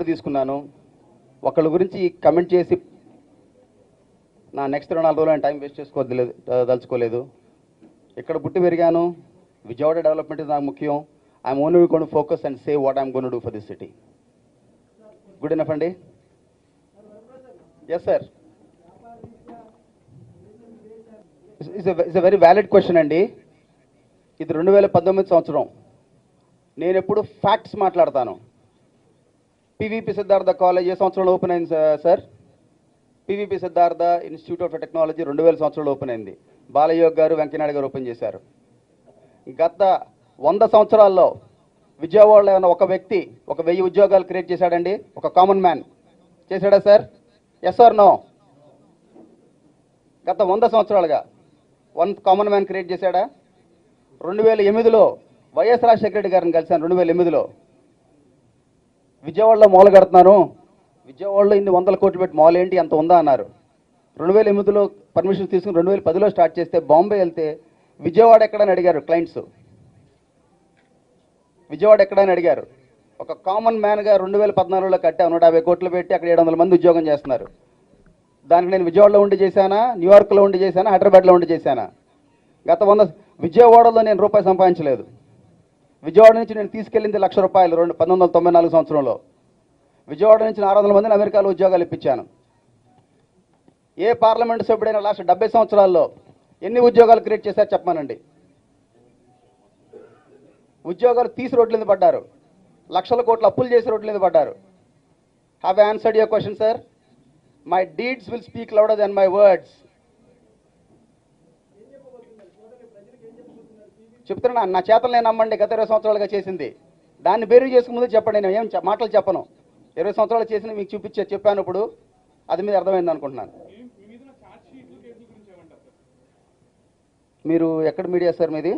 Stand తీసుకున్నాను. ఒకళ్ళ గురించి కమెంట్ చేసి నా నెక్స్ట్ రెండు నాలుగు రోజులు టైం వేస్ట్ చేసుకోవద్దు దలుచుకోలేదు ఇక్కడ పుట్టి పెరిగాను. విజయవాడ డెవలప్మెంట్ నాకు ముఖ్యం. I'm only gonna focus and save what I'm gonna do for this city good enough అండి? Yes sir it's a very valid question అండి. ఇది రెండు వేల పంతొమ్మిది సంవత్సరం. నేను ఎప్పుడు ఫ్యాక్ట్స్ మాట్లాడతాను. పివిపి సిద్ధార్థ కాలేజ్ ఏ సంవత్సరంలో ఓపెన్ అయింది sir PVP Siddhartha institute of technology రెండు వేల సంవత్సరంలో ఓపెన్ అయింది. బాలయోగ్ గారు వెంకయ్యనాయుడు గారు ఓపెన్ చేశారు. గత వంద సంవత్సరాల్లో విజయవాడలో ఏమైనా ఒక వ్యక్తి ఒక వెయ్యి ఉద్యోగాలు క్రియేట్ చేశాడండి. ఒక కామన్ మ్యాన్ చేశాడా సార్ ఎస్ ఆర్ నో గత వంద సంవత్సరాలుగా వన్ కామన్ మ్యాన్ క్రియేట్ చేశాడా? రెండు వేల ఎనిమిదిలో వైఎస్ రాజశేఖర రెడ్డి గారిని కలిశాను రెండు వేల ఎనిమిదిలో. విజయవాడలో మొదలు కడుతున్నాను. విజయవాడలో ఇన్ని వందల కోట్లు పెట్టి మాల్ ఏంటి? అంత ఉందా? అన్నారు. రెండు వేల ఎనిమిదిలో పర్మిషన్ తీసుకుని రెండు వేల పదిలో స్టార్ట్ చేస్తే బాంబే వెళ్తే విజయవాడ ఎక్కడని అడిగారు క్లయింట్స్. విజయవాడ ఎక్కడని అడిగారు. ఒక కామన్ మ్యాన్గా రెండు వేల పద్నాలుగులో కట్టాము నూట యాభై కోట్లు పెట్టి అక్కడ ఏడు వందల మంది ఉద్యోగం చేస్తున్నారు. దానికి నేను విజయవాడలో ఉండి చేశానా? న్యూయార్క్లో ఉండి చేశానా? హైదరాబాద్లో ఉండి చేశానా? గత వంద విజయవాడలో నేను రూపాయి సంపాదించలేదు. విజయవాడ నుంచి నేను తీసుకెళ్ళింది లక్ష రూపాయలు రెండు పంతొమ్మిది వందల తొంభై నాలుగు సంవత్సరంలో. విజయవాడ నుంచి ఆరు వందల మందిని అమెరికాలో ఉద్యోగాలు ఇప్పించాను. ఏ పార్లమెంటు సభ్యుడైనా లాస్ట్ డెబ్బై సంవత్సరాల్లో ఎన్ని ఉద్యోగాలు క్రియేట్ చేశారు చెప్పమానండి. ఉద్యోగాలు తీసి రోడ్ల మీద పడ్డారు. లక్షల కోట్ల అప్పులు చేసి రోడ్ల మీద పడ్డారు. Have answered your question sir my deeds will speak louder then my words చెప్తున్నా నా చేతలు నేను నమ్మండి గత ఇరవై సంవత్సరాలుగా చేసింది. దాన్ని బేరు చేసుకు ముందు చెప్పండి నేను ఏం మాటలు చెప్పను. ఇరవై సంవత్సరాలు చేసిన మీకు చూపించే చెప్పాను ఇప్పుడు. అది మీద అర్థమైంది అనుకుంటున్నాను. మీరు ఎక్కడ మీడియా సార్ మీది?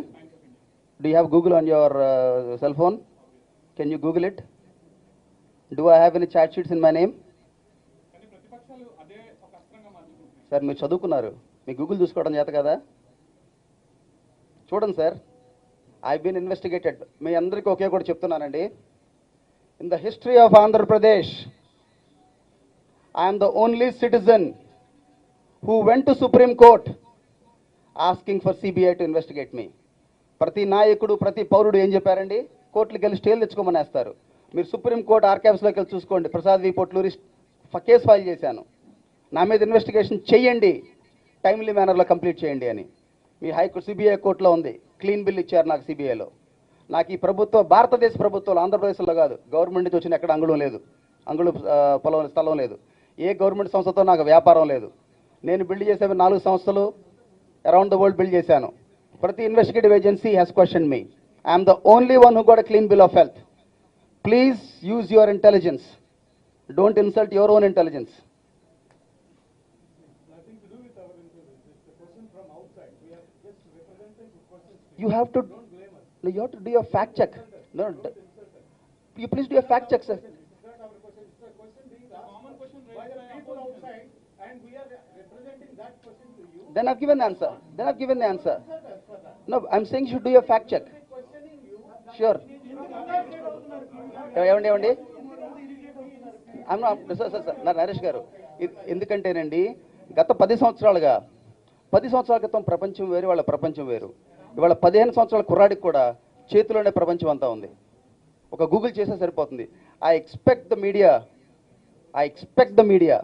Do have Google on your cell phone can you Google it do I have any చాట్ sheets in my name sir మీరు చదువుకున్నారు. మీ గూగుల్ చూసుకోవడం చేత కదా? చూడండి సార్. ఐ బీన్ ఇన్వెస్టిగేటెడ్ మీ అందరికీ ఒకే కూడా చెప్తున్నానండి. In the history of Andhra Pradesh I'm the only citizen who went to Supreme Court asking for CBI to investigate మీ ప్రతి నాయకుడు ప్రతి పౌరుడు ఏం చెప్పారండి? కోర్టులకు వెళ్ళి స్టేలు తెచ్చుకోమనేస్తారు. మీరు సుప్రీం కోర్టు ఆర్కైవ్స్లోకి వెళ్ళి చూసుకోండి. ప్రసాద్ వి పొట్లూరి ఫ- కేసు ఫైల్ చేశాను. నా మీద ఇన్వెస్టిగేషన్ చేయండి. టైమ్లీ మేనర్లో కంప్లీట్ చేయండి అని. మీ హైకోర్టు సిబిఐ కోర్టులో ఉంది. క్లీన్ బిల్ ఇచ్చారు నాకు సిబిఐలో. నాకు ఈ ప్రభుత్వ భారతదేశ ప్రభుత్వాలు ఆంధ్రప్రదేశ్లో కాదు గవర్నమెంట్ నుంచి వచ్చిన ఎక్కడ అంగుళం లేదు. అంగుళం పొలం స్థలం లేదు. ఏ గవర్నమెంట్ సంస్థతో నాకు వ్యాపారం లేదు. నేను బిల్డ్ చేసే నాలుగు సంస్థలు అరౌండ్ ద వరల్డ్ బిల్డ్ చేశాను. ప్రతి investigative agency has question me I'm the only one who got clean bill of health please use your intelligence don't insult your own intelligence you have to no, you have to do your fact check no, no d- you please do your fact check sir then i've given the answer then i've given the answer no i'm saying you should do your fact check sure ఏమండి ఏమండి అమ్మ sir sir sir నా నరేష్ గారు ఇది ఎందుకంటేనండి గత పది సంవత్సరాలుగా పది సంవత్సరాల క్రితం ప్రపంచం వేరు వాళ్ళ ప్రపంచం వేరు. ఇవాళ పదిహేను సంవత్సరాల కుర్రాడికి కూడా చేతిలోనే ప్రపంచం అంతా ఉంది. ఒక గూగుల్ చేస్తే సరిపోతుంది. I expect the media I expect the media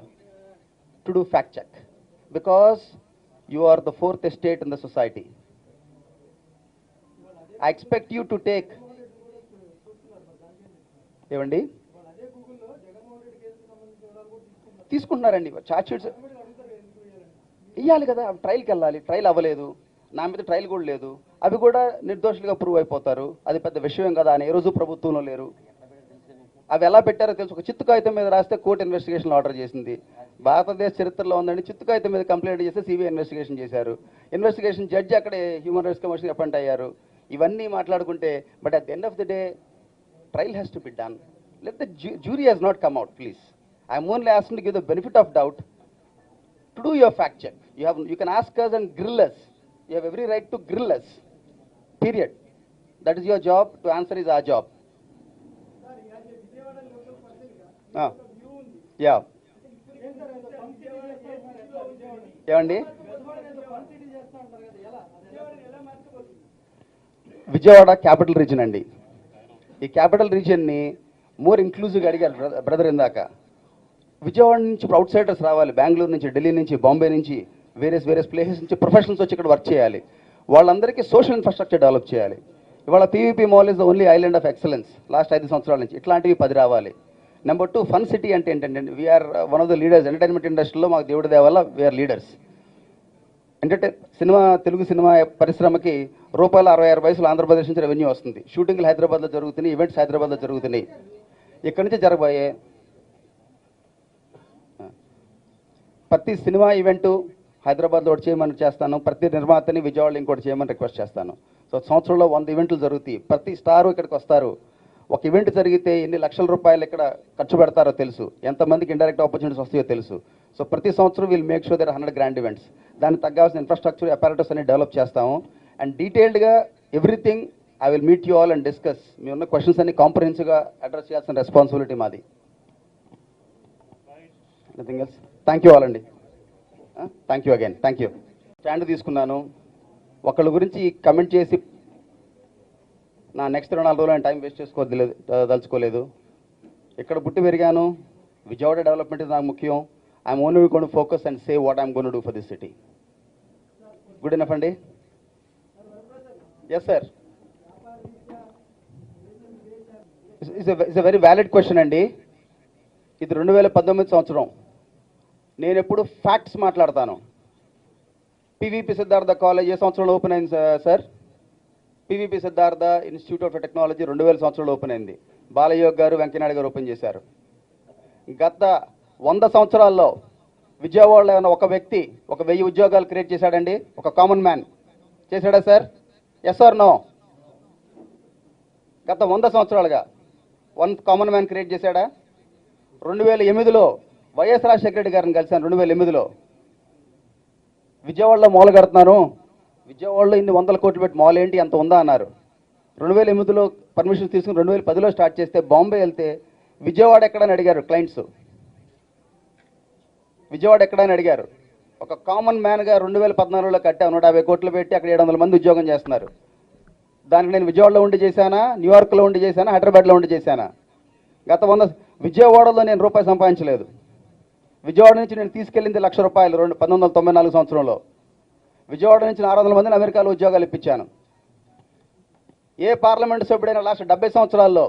to do fact check because you are the fourth estate in the society I expect you to take ఏమండి? తీసుకుంటున్నారండి. చార్జ్ షీట్స్ ఇవ్వాలి కదా ట్రయల్కి వెళ్ళాలి. ట్రయల్ అవ్వలేదు. నా మీద ట్రయల్ కూడా లేదు. అవి కూడా నిర్దోషులుగా ప్రూవ్ అయిపోతారు. అది పెద్ద విషయం కదా అని ఏ రోజు ప్రభుత్వంలో లేరు. అవి ఎలా పెట్టారో తెలుసు. ఒక చిత్తు కాగితం మీద రాస్తే కోర్టు ఇన్వెస్టిగేషన్ ఆర్డర్ చేసింది. భారతదేశ చరిత్రలో ఉందండి. చిత్తు కాగితం మీద కంప్లైంట్ చేస్తే సిబిఐ ఇన్వెస్టిగేషన్ చేశారు. ఇన్వెస్టిగేషన్ జడ్జి అక్కడే హ్యూమన్ రైట్స్ కమిషన్ అపాయింట్ అయ్యారు. ఇవన్నీ మాట్లాడుకుంటే but at the end of the day trial has to be done let the jury has not come out please I'm only only to give the benefit of doubt to do your fact check. You have, you can ask us and grill us. You have every right to grill us. Period. That is your job. To answer is our job. Yeah ఏమండి Vijayawada capital region అండి ఈ capital రీజియన్ని more ఇంక్లూజివ్గా అడిగారు brother ఇందాక విజయవాడ నుంచి ఇప్పుడు out Zydus రావాలి బెంగళూరు నుంచి ఢిల్లీ నుంచి బాంబే నుంచి వేరియస్ వేరియస్ ప్లేసెస్ నుంచి ప్రొఫెషనల్స్ వచ్చి ఇక్కడ వర్క్ చేయాలి. వాళ్ళందరికీ సోషల్ ఇన్ఫ్రాస్ట్రక్చర్ డెవలప్ చేయాలి. ఇవాళ PVP mall is the only island of excellence last ఐదు సంవత్సరాల నుంచి ఇట్లాంటివి పది రావాలి. నెంబర్ టూ ఫన్ సిటీ అంటే ఏంటంటే we're one of the leaders entertainment ఇండస్ట్రీలో మాకు దేవుడి దేవల్ల we're leaders entertain cinema Telugu cinema పరిశ్రమకి రూపాయలు అరవై ఆరు వయసులో ఆంధ్రప్రదేశ్ నుంచి రెవెన్యూ వస్తుంది. షూటింగ్లు హైదరాబాద్లో జరుగుతున్నాయి ఈవెంట్స్ హైదరాబాద్లో జరుగుతున్నాయి. ఇక్కడి నుంచి జరగబోయే ప్రతి సినిమా ఈవెంట్ హైదరాబాద్లో ఒకటి చేయమని చేస్తాను. ప్రతి నిర్మాతని విజయవాడలో ఇంకోటి చేయమని రిక్వెస్ట్ చేస్తాను. సో సంవత్సరంలో వంద ఈవెంట్లు జరుగుతాయి. ప్రతి స్టారు ఇక్కడికి వస్తారు. ఒక ఈవెంట్ జరిగితే ఎన్ని లక్షల రూపాయలు ఇక్కడ ఖర్చు పెడతారో తెలుసు. ఎంతమందికి ఇండైరెక్ట్ ఆపర్చునిటీస్ వస్తాయో తెలుసు. సో ప్రతి సంవత్సరం we'll make sure there hundred grand events. దానికి తగ్గాల్సిన ఇన్ఫ్రాస్ట్రక్చర్ అపారటస్ అన్ని డెవలప్ చేస్తాము. అండ్ డీటెయిల్డ్గా everything I will meet you all and discuss. మీ ఉన్న క్వశ్చన్స్ అన్ని కాంప్రహెన్సివ్గా అడ్రస్ చేయాల్సిన రెస్పాన్సిబిలిటీ మాది. Nothing else thank you all అండి. Thank you again thank you stand తీసుకున్నాను. ఒకళ్ళ గురించి కమెంట్ చేసి నా నెక్స్ట్ రెండు నాలుగు రోజులు టైం వేస్ట్ చేసుకోవద్దు దలుచుకోలేదు ఇక్కడ పుట్టి పెరిగాను. విజయవాడ డెవలప్మెంట్ నాకు ముఖ్యం. I'm only gonna focus and save what I'm gonna do for this city good enough అండి? Yes sir it's a very valid question అండి. ఇది రెండు వేల పంతొమ్మిది సంవత్సరం. నేను ఎప్పుడు ఫ్యాక్ట్స్ మాట్లాడతాను. పివిపి సిద్ధార్థ కాలేజ్ ఏ సంవత్సరంలో ఓపెన్ అయింది sir? PVP Siddhartha institute of technology రెండు వేల సంవత్సరంలో ఓపెన్ అయింది. బాలయోగ్ గారు వెంకయ్యనాయుడు గారు ఓపెన్ చేశారు. గత వంద సంవత్సరాల్లో విజయవాడలో ఉన్న ఒక వ్యక్తి ఒక వెయ్యి ఉద్యోగాలు క్రియేట్ చేశాడండి. ఒక కామన్ మ్యాన్. చేశాడా సార్? Yes or no? గత వంద సంవత్సరాలుగా వన్ కామన్ మ్యాన్ క్రియేట్ చేశాడా? రెండు వేల ఎనిమిదిలో వైఎస్ రాజశేఖర రెడ్డి గారిని కలిశాను రెండు వేల ఎనిమిదిలో విజయవాడలో మాల్ కడుతున్నాను. విజయవాడలో ఇన్ని వందల కోట్లు పెట్టి మాల్ ఏంటి? అంత ఉందా? అన్నారు. రెండు వేల ఎనిమిదిలో పర్మిషన్ తీసుకుని రెండు వేల పదిలో స్టార్ట్ చేస్తే బాంబే వెళ్తే విజయవాడ ఎక్కడని అడిగారు క్లయింట్స్ విజయవాడ ఎక్కడని అడిగారు. ఒక కామన్ మ్యాన్గా రెండు వేల పద్నాలుగులో కట్టా. నూట యాభై కోట్లు పెట్టి అక్కడ ఏడు వందల మంది ఉద్యోగం చేస్తున్నారు. దానికి నేను విజయవాడలో ఉండి చేశానా? న్యూయార్క్లో ఉండి చేశానా? హైదరాబాద్లో ఉండి చేశానా? గత వంద విజయవాడలో నేను రూపాయి సంపాదించలేదు. విజయవాడ నుంచి నేను తీసుకెళ్ళింది లక్ష రూపాయలు రెండు పంతొమ్మిది వందల తొంభై నాలుగు సంవత్సరంలో. విజయవాడ నుంచి ఆరు వందల మందిని అమెరికాలో ఉద్యోగాలు ఇప్పించాను. ఏ పార్లమెంట్ సభ్యుడైనా లాస్ట్ డెబ్బై సంవత్సరాల్లో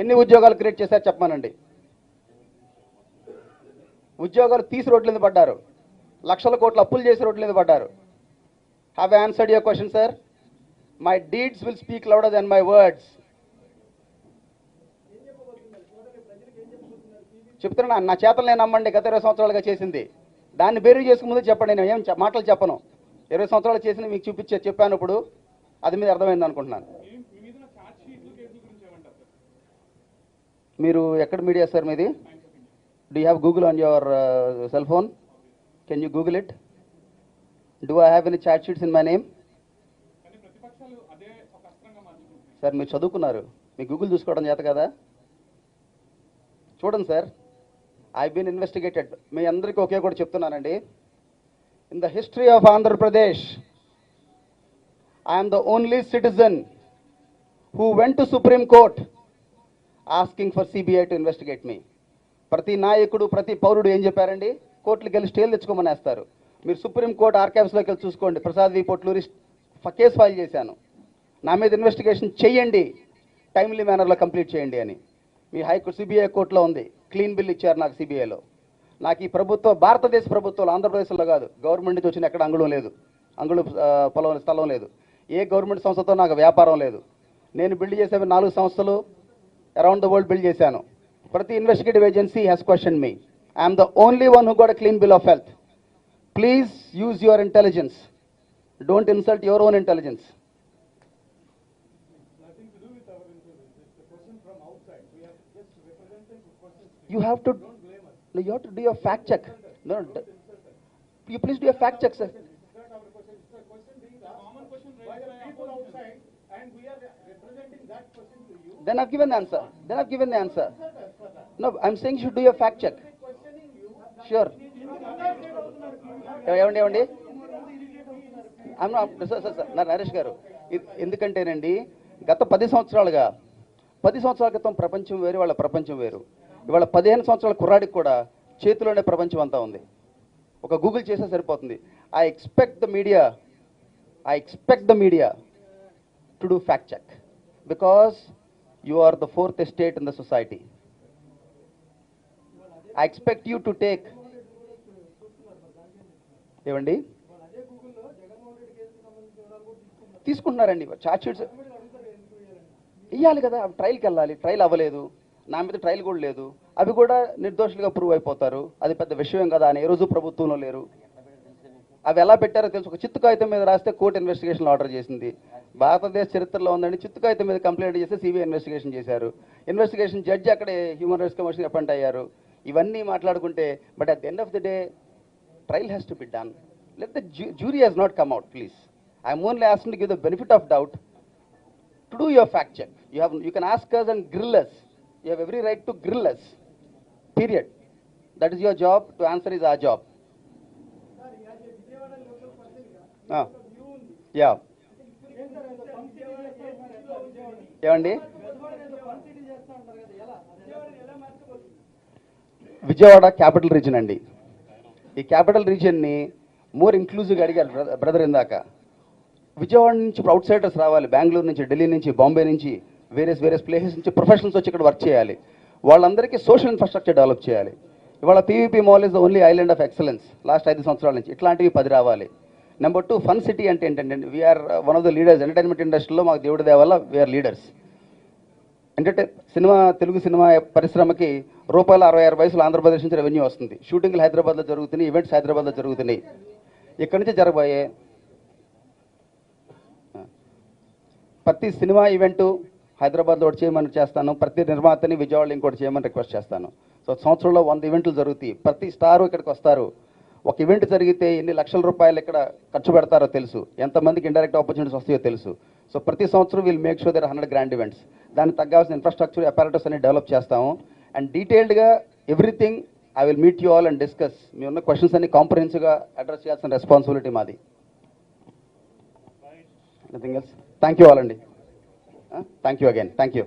ఎన్ని ఉద్యోగాలు క్రియేట్ చేశారు చెప్పమానండి. ఉద్యోగాలు తీసి రోడ్ల మీద పడ్డారు. లక్షల కోట్ల అప్పులు చేసి రోడ్ల మీద పడ్డారు. Have answered your question sir my deeds will speak louder then my words చెప్తున్నా నా చేతలు నేను నమ్మండి గత ఇరవై సంవత్సరాలుగా చేసింది. దాన్ని బేరీ చేసుకు ముందు చెప్పండి నేను ఏం మాటలు చెప్పను. ఇరవై సంవత్సరాలు చేసింది మీకు చూపించే చెప్పాను ఇప్పుడు. అది మీద అర్థమైంది అనుకుంటున్నాను. మీరు ఎక్కడ మీడియా సార్ మీది? Do have Google on your cell phone can you Google it do I have any chat sheets in my name sir మీరు చదువుకున్నారు. మీ గూగుల్ చూసుకోవడం చేత కదా? చూడండి సార్. ఐ బీన్ ఇన్వెస్టిగేటెడ్ మీ అందరికీ ఒకే కూడా చెప్తున్నానండి. In the history of Andhra Pradesh I'm the only citizen who went to Supreme Court asking for CBI to investigate మీ ప్రతి నాయకుడు ప్రతి పౌరుడు ఏం చెప్పారండి? కోర్టులకు వెళ్ళి స్టేలు తెచ్చుకోమనేస్తారు. మీరు సుప్రీం కోర్ట్ ఆర్కైవ్స్లోకి వెళ్ళి చూసుకోండి. ప్రసాద్ వి పొట్లూరి ఫ- కేసు ఫైల్ చేశాను. నా మీద ఇన్వెస్టిగేషన్ చెయ్యండి. టైమ్లీ మేనర్లో కంప్లీట్ చేయండి అని. మీ హైకోర్టు సిబిఐ కోర్టులో ఉంది. క్లీన్ బిల్ ఇచ్చారు నాకు సిబిఐలో. నాకు ఈ ప్రభుత్వం భారతదేశ ప్రభుత్వంలో ఆంధ్రప్రదేశ్లో కాదు. గవర్నమెంట్ నుంచి వచ్చిన ఎక్కడ అంగుళం లేదు. అంగుళం పొలం స్థలం లేదు. ఏ గవర్నమెంట్ సంస్థతో నాకు వ్యాపారం లేదు. నేను బిల్డ్ చేసే నాలుగు సంస్థలు అరౌండ్ ద వరల్డ్ బిల్డ్ చేశాను. ప్రతి investigative agency has question me I'm the only one who got clean bill of health please use your intelligence don't insult your own intelligence You have to, no, you have to do your fact check. No, no, d- you please do your fact check, sir. Then I've given the answer. Then I've given the answer. No I'm saying should do you fact check sure ఏమండి ఏమండి అమ్మ sir sir sir నా నరేష్ గారు ఇది ఎందుకంటేనండి గత పది సంవత్సరాలుగా పది సంవత్సరాల క్రితం ప్రపంచం వేరు వాళ్ళ ప్రపంచం వేరు ఇవాళ పదిహేను సంవత్సరాల కుర్రాడికి కూడా చేతిలోనే ప్రపంచం అంతా ఉంది. ఒక గూగుల్ చేస్తే సరిపోతుంది. I expect the media I expect the media to do fact check because you are the fourth estate in the society I expect you to take ఏమండి? తీసుకుంటున్నారండి. చార్జ్ షీట్స్ ఇవ్వాలి కదా. ట్రయల్కి వెళ్ళాలి. ట్రయల్ అవ్వలేదు. నా మీద ట్రయల్ కూడా లేదు. అవి కూడా నిర్దోషులుగా ప్రూవ్ అయిపోతారు. అది పెద్ద విషయం కదా అని. ఏ రోజు ప్రభుత్వంలో లేరు. అవి ఎలా పెట్టారో తెలుసు. ఒక చిత్తు కాగితం మీద రాస్తే కోర్టు ఇన్వెస్టిగేషన్ ఆర్డర్ చేసింది. భారతదేశ చరిత్రలో ఉందండి. చిత్తు కాగితం మీద కంప్లైంట్ చేస్తే సిబిఐ ఇన్వెస్టిగేషన్ చేశారు. ఇన్వెస్టిగేషన్ జడ్జి అక్కడే హ్యూమన్ రైట్స్ కమిషన్ అపాయింట్ అయ్యారు. ఇవన్నీ మాట్లాడుకుంటే but at the end of the day trial has to be done let the jury jury not come out please I'm only only to to give the benefit of doubt. To do your fact check. You have, you can ask. You have every right to grill us. Period. That is your job. To answer is our job. Ah. Yeah. ఏమండి Vijayawada capital region అండి ఈ capital రీజియన్ని more ఇంక్లూజివ్గా అడిగారు brother- brother ఇందాక విజయవాడ నుంచి ఇప్పుడు out Zydus రావాలి బెంగళూరు నుంచి ఢిల్లీ నుంచి బాంబే నుంచి వేరియస్ వేరియస్ ప్లేసెస్ నుంచి ప్రొఫెషనల్స్ వచ్చి ఇక్కడ వర్క్ చేయాలి. వాళ్ళందరికీ సోషల్ ఇన్ఫ్రాస్ట్రక్చర్ డెవలప్ చేయాలి. ఇవాళ PVP mall is the only island of excellence last ఐదు సంవత్సరాల నుంచి. ఇట్లాంటివి పది రావాలి. నెంబర్ టూ ఫన్ సిటీ అంటే ఏంటంటే we are one of the leaders entertainment ఇండస్ట్రీలో మాకు దేవుడి దేవల్ల we are leaders entertain cinema Telugu cinema పరిశ్రమకి రూపాయల అరవై ఆరు వయసులు ఆంధ్రప్రదేశ్ నుంచి రెవెన్యూ వస్తుంది. షూటింగ్లు హైదరాబాద్లో జరుగుతున్నాయి ఈవెంట్స్ హైదరాబాద్లో జరుగుతున్నాయి. ఇక్కడి నుంచి జరగబోయే ప్రతి సినిమా ఈవెంటు హైదరాబాద్లో ఒకటి చేయమని చేస్తాను. ప్రతి నిర్మాతని విజయవాడలో ఇంకోటి చేయమని రిక్వెస్ట్ చేస్తాను. సో సంవత్సరంలో వంద ఈవెంట్లు జరుగుతాయి. ప్రతి స్టారు ఇక్కడికి వస్తారు. ఒక ఈవెంట్ జరిగితే ఎన్ని లక్షల రూపాయలు ఇక్కడ ఖర్చు పెడతారో తెలుసు. ఎంతమందికి ఇండైరెక్ట్ ఆపర్చునిటీస్ వస్తాయో తెలుసు. సో ప్రతి సంవత్సరం will make sure there hundred grand events. దానికి తగ్గాల్సిన ఇన్ఫ్రాస్ట్రక్చర్ అపారటస్ అన్ని డెవలప్ చేస్తాము. అండ్ డీటెయిల్డ్గా everything I will meet you all and discuss మీ ఉన్న క్వశ్చన్స్ అన్ని కాంప్రహెన్సివ్గా అడ్రస్ చేయాల్సిన రెస్పాన్సిబిలిటీ మాది. Nothing else thank you all అండి. Thank you again thank you